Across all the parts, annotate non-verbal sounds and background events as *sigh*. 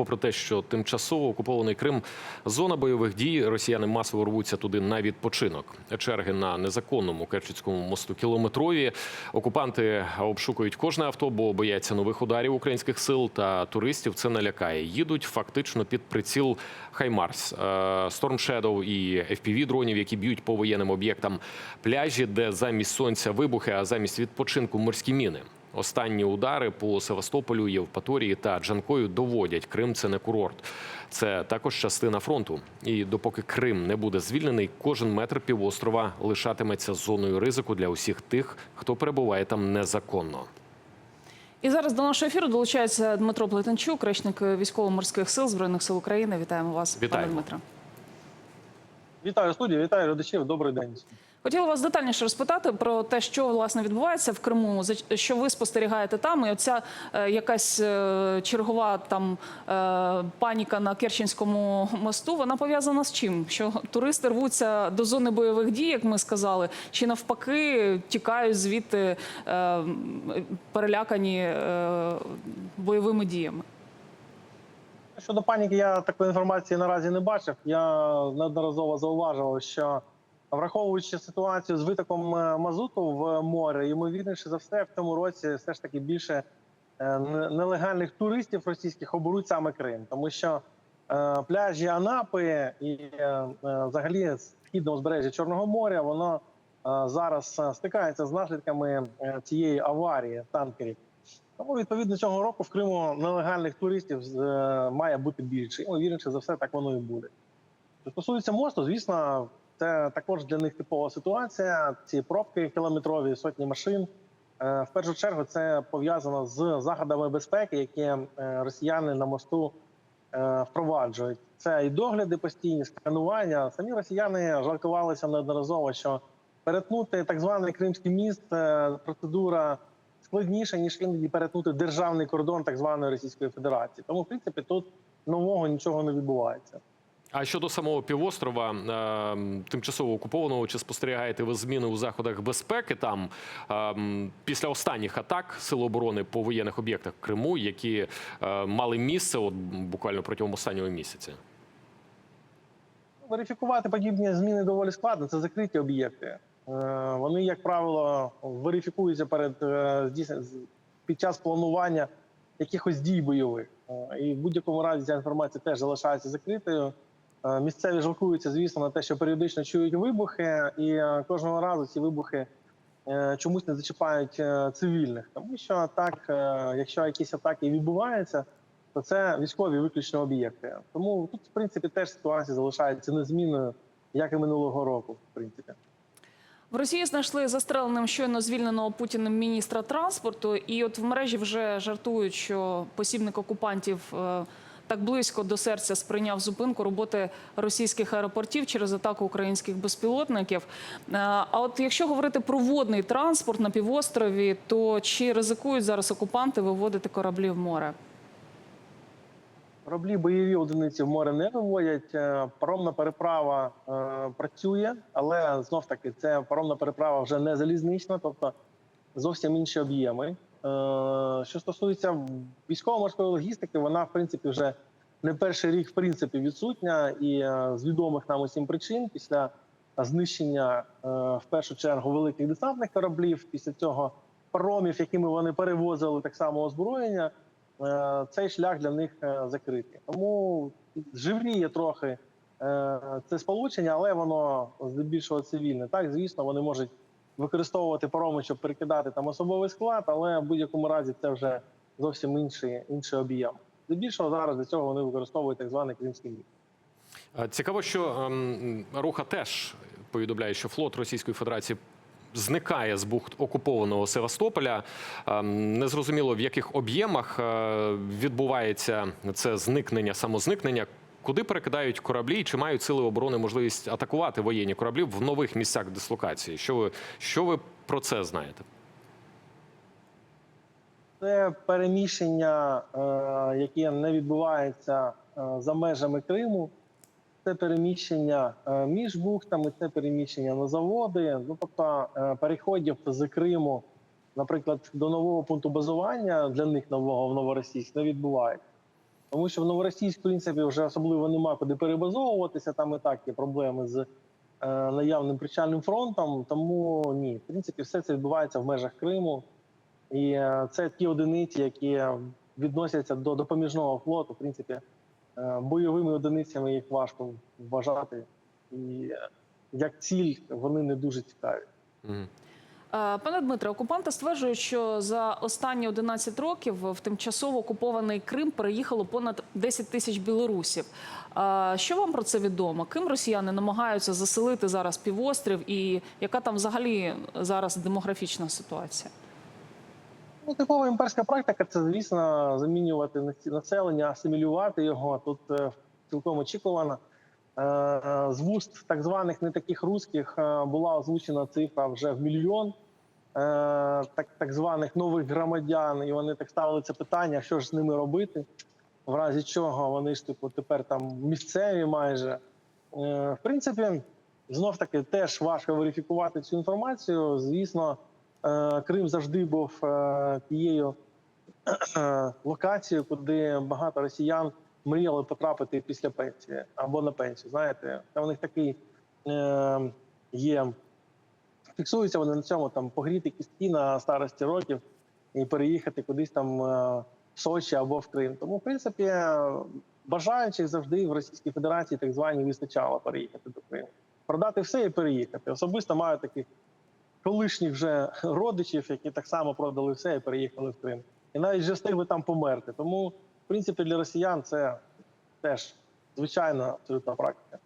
попри те, що тимчасово окупований Крим зона бойових дій, росіяни масово рвуться туди на відпочинок. Черги на незаконному Керченському мосту кілометрові. Окупанти обшукують кожне авто, бо бояться нових ударів українських сил та туристів. Це не лякає. Їдуть фактично під приціл Хаймарс, е, Storm Shadow і fpv дронів, які б'ють по воєнним об'єктам пляжі, де замість сонця вибухи, а замість відпочинку морські міни. Останні удари по Севастополю, Євпаторії та Джанкою доводять Крим це не курорт. Це також частина фронту. І допоки Крим не буде звільнений, кожен метр півострова лишатиметься зоною ризику для усіх тих, хто перебуває там незаконно. І зараз до нашого ефіру долучається Дмитро Плетенчук, речник військово-морських сил збройних сил України. Вітаємо вас, Вітаємо. пане Дмитро. Вітаю студію, вітаю глядачів. Добрий день. Хотіла вас детальніше розпитати про те, що власне відбувається в Криму, що ви спостерігаєте там, і оця е, якась е, чергова там е, паніка на Керченському мосту. Вона пов'язана з чим? Що туристи рвуться до зони бойових дій, як ми сказали, чи навпаки тікають звідти перелякані бойовими діями? Щодо паніки, я такої інформації наразі не бачив. Я неодноразово зауважував, що враховуючи ситуацію з витоком е, мазуту в море, ймовірніше за все, в цьому році все ж таки більше е, нелегальних туристів російських оберуть саме Крим, тому що е, пляжі Анапи і взагалі східне узбережжя Чорного моря, воно зараз стикається з наслідками цієї аварії танкерів. Тому відповідно цього року в Криму нелегальних туристів має бути більше. Ймовірніше за все, так воно і буде. Що стосується мосту, звісно, це також для них типова ситуація. Ці пробки кілометрові, сотні машин. Е, В першу чергу це пов'язано з заходами безпеки, які е, росіяни на мосту е, впроваджують. Це і догляди постійні, сканування. Самі росіяни жалкувалися неодноразово, що перетнути так званий Кримський міст процедура складніша, ніж іноді перетнути державний кордон так званої Російської Федерації. Тому, в принципі, тут нового нічого не відбувається. А щодо самого півострова, е, тимчасово окупованого, чи спостерігаєте ви зміни у заходах безпеки там е, після останніх атак Сил оборони по воєнних об'єктах в Криму, які е, мали місце от буквально протягом останнього місяця? Верифікувати подібні зміни доволі складно. Це закриті об'єкти. Е, Вони, як правило, верифікуються перед е, під час планування якихось дій бойових. І в будь-якому разі ця інформація теж залишається закритою. Е, Місцеві жалкуються, звісно, на те, що періодично чують вибухи, і е, кожного разу ці вибухи е, чомусь не зачіпають цивільних. Тому що так, якщо якісь атаки відбуваються, то це військові виключно об'єкти. Тому тут, в принципі, теж ситуація залишається незмінною, як і минулого року, в принципі. В Росії знайшли застреленим щойно звільненого Путіним міністра транспорту, і от в мережі вже жартують, що посібник окупантів так близько до серця сприйняв зупинку роботи російських аеропортів через атаку українських безпілотників. Е, А от якщо говорити про водний транспорт на півострові, то чи ризикують зараз окупанти виводити кораблі в море? Кораблі бойові одиниці в море не виводять. Е, Паромна переправа е, працює, але знов таки це паромна переправа вже не залізнична, тобто зовсім інші об'єми. Е, що стосується військово-морської логістики, вона в принципі вже не перший рік в принципі відсутня, і е, з відомих нам усім причин після знищення е, в першу чергу великих десантних кораблів, після цього паромів, якими вони перевозили так само озброєння. Цей шлях для них закритий. Тому живріє трохи це сполучення, але воно здебільшого цивільне. Так, звісно, вони можуть використовувати пароми, щоб перекидати там особовий склад, але в будь-якому разі це вже зовсім інший, інший об'єм. Здебільшого зараз для цього вони використовують так званий кримський міст. Е, Цікаво, що ем, руха теж повідомляє, що флот Російської Федерації. Зникає з бухт окупованого Севастополя. Ем, Незрозуміло в яких об'ємах е, відбувається це зникнення, самозникнення. Куди перекидають кораблі, і чи мають сили оборони можливість атакувати воєнні кораблі в нових місцях дислокації? Що ви що ви про це знаєте? Це переміщення, е, яке не відбувається е, за межами Криму. Це переміщення е, між бухтами, це переміщення на заводи. Ну тобто переходів з Криму, наприклад, до нового пункту базування для них нового в новоросійськ не відбувається. Тому що в Новоросійськ, в принципі, вже особливо нема куди перебазовуватися. Там і так є проблеми з е, наявним причальним фронтом. Тому ні, в принципі, все це відбувається в межах Криму. І е, це ті одиниці, які відносяться до допоміжного флоту. В принципі, е, бойовими одиницями їх важко вважати. І як ціль вони не дуже цікаві. Е, Пане Дмитре, окупанти стверджують, що за останні 11 років в тимчасово окупований Крим переїхало понад 10 тисяч білорусів. Е, Що вам про це відомо? Ким росіяни намагаються заселити зараз півострів, і яка там взагалі зараз демографічна ситуація? Ну, типова імперська практика це, звісно, замінювати населення, асимілювати його. Тут е, цілком очікувано. Е, З вуст так званих не таких русських е, була озвучена цифра вже в мільйон е, так, так званих нових громадян, і вони так ставили це питання, що ж з ними робити, в разі чого вони ж типу тепер там місцеві майже. В принципі, знов таки теж важко верифікувати цю інформацію. Звісно, Крим завжди був тією локацією, куди багато росіян мріяли потрапити після пенсії або на пенсію. Знаєте, там у них такий е, є. Фіксуються вони на цьому там погріти кістки на старості років і переїхати кудись там е, в Сочі або в Крим. Тому, в принципі, бажаючих завжди в Російській Федерації так звані вистачало переїхати до Криму. Продати все і переїхати. Особисто маю таких колишніх вже родичів, які так само продали все і переїхали в Крим. І навіть вже встигли там померти. Тому, принципі, для росіян це теж звичайна абсолютна практика.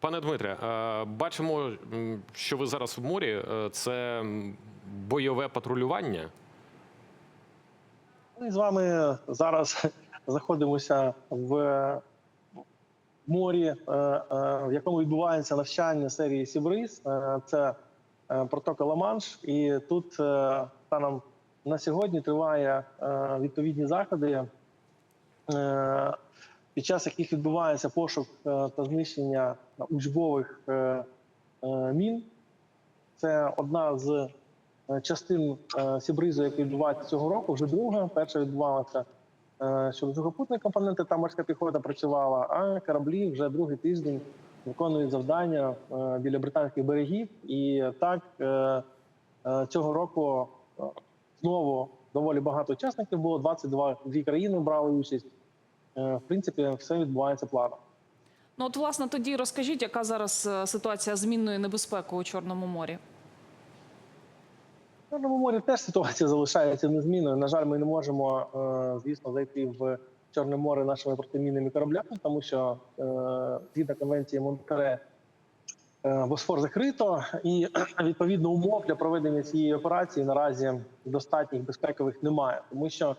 Пане Дмитре, е, бачимо, що ви зараз в морі. Е, Це бойове патрулювання. Ми з вами зараз *laughs* знаходимося в морі, е, в якому відбувається навчання серії Сібриз. Це протока Ла-Манш. І тут станом на сьогодні триває відповідні заходи, під час яких відбувається пошук е, та знищення учбових е, е, мін. Це одна з е, частин е, Сібризу, які відбуваються цього року, вже друга. Перша відбувалася е, щодо сухопутної компоненти, там морська піхота працювала, а кораблі вже другий тиждень виконують завдання е, біля британських берегів. І так е, е, цього року е, знову доволі багато учасників було. 22 дві країни брали участь. Е, В принципі, все відбувається плавно. Ну от власне тоді розкажіть, яка зараз е, ситуація з мінною небезпекою у Чорному морі? В Чорному морі теж ситуація *laughs* залишається незмінною. На жаль, ми не можемо, е, звісно, зайти в Чорне море нашими протимінними кораблями, тому що згідно конвенції Монтере Босфор закрито, і *clears throat* відповідно умов для проведення цієї операції наразі достатніх безпекових немає, тому що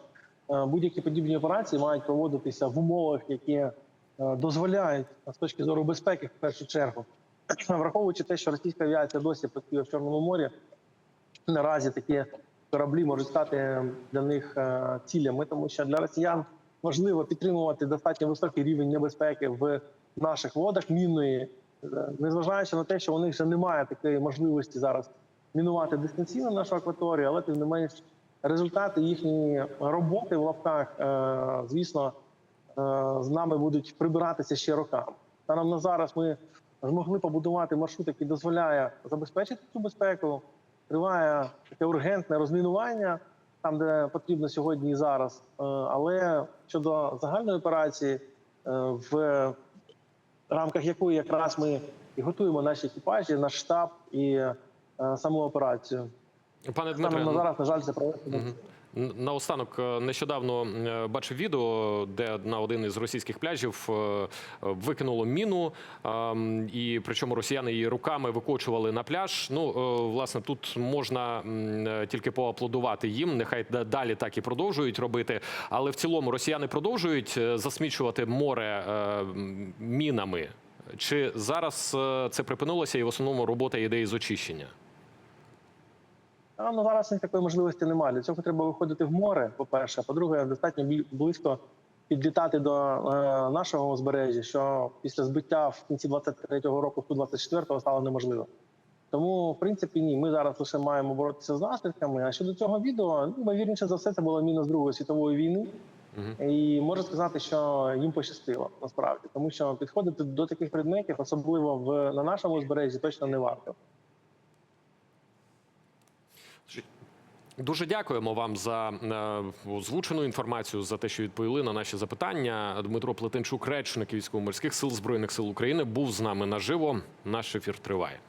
будь-які подібні операції мають проводитися в умовах, які е, дозволяють з точки зору безпеки, в першу чергу, *clears throat* враховуючи те, що російська авіація досі працює в Чорному морі наразі такі кораблі можуть стати для них е, цілями, тому що для росіян важливо підтримувати достатньо високий рівень небезпеки в наших водах мінної, е, незважаючи на те, що у них вже немає такої можливості зараз мінувати дистанційно нашу акваторію, але тим не менш результати їхньої роботи в лапках, е, звісно, е, з нами будуть прибиратися ще роками. Станом на зараз ми змогли побудувати маршрут, який дозволяє забезпечити цю безпеку. Триває таке ургентне розмінування там, де потрібно сьогодні і зараз. Е, Але щодо загальної операції, в рамках якої якраз ми і готуємо наші екіпажі, наш штаб і саму операцію. Пане Дмитре, на зараз, на жаль, це провести. Наостанок е, нещодавно е, бачив відео, де на один із російських пляжів е, викинуло міну, і причому росіяни її руками викочували на пляж. Ну власне тут можна тільки поаплодувати їм. Нехай да- далі так і продовжують робити. Але в цілому росіяни продовжують засмічувати море мінами. Чи зараз це припинилося, і в основному робота йде із очищення? А ну зараз них такої можливості немає. Для цього треба виходити в море. По перше, по-друге, достатньо близько підлітати до е, нашого узбережжя, що після збиття в кінці 23-го року, в 24-го стало неможливо. Тому, в принципі, ні, ми зараз лише маємо боротися з наслідками. А щодо цього відео, ну, ймовірніше за все, це була міна з Другої світової війни. І можу сказати, що їм пощастило насправді, тому що підходити до таких предметів, особливо в на нашому узбережжі, точно не варто. Дуже дякуємо вам за е, озвучену інформацію, за те, що відповіли на наші запитання. Дмитро Плетенчук, речник військово-морських сил збройних сил України, був з нами наживо. Наш ефір триває.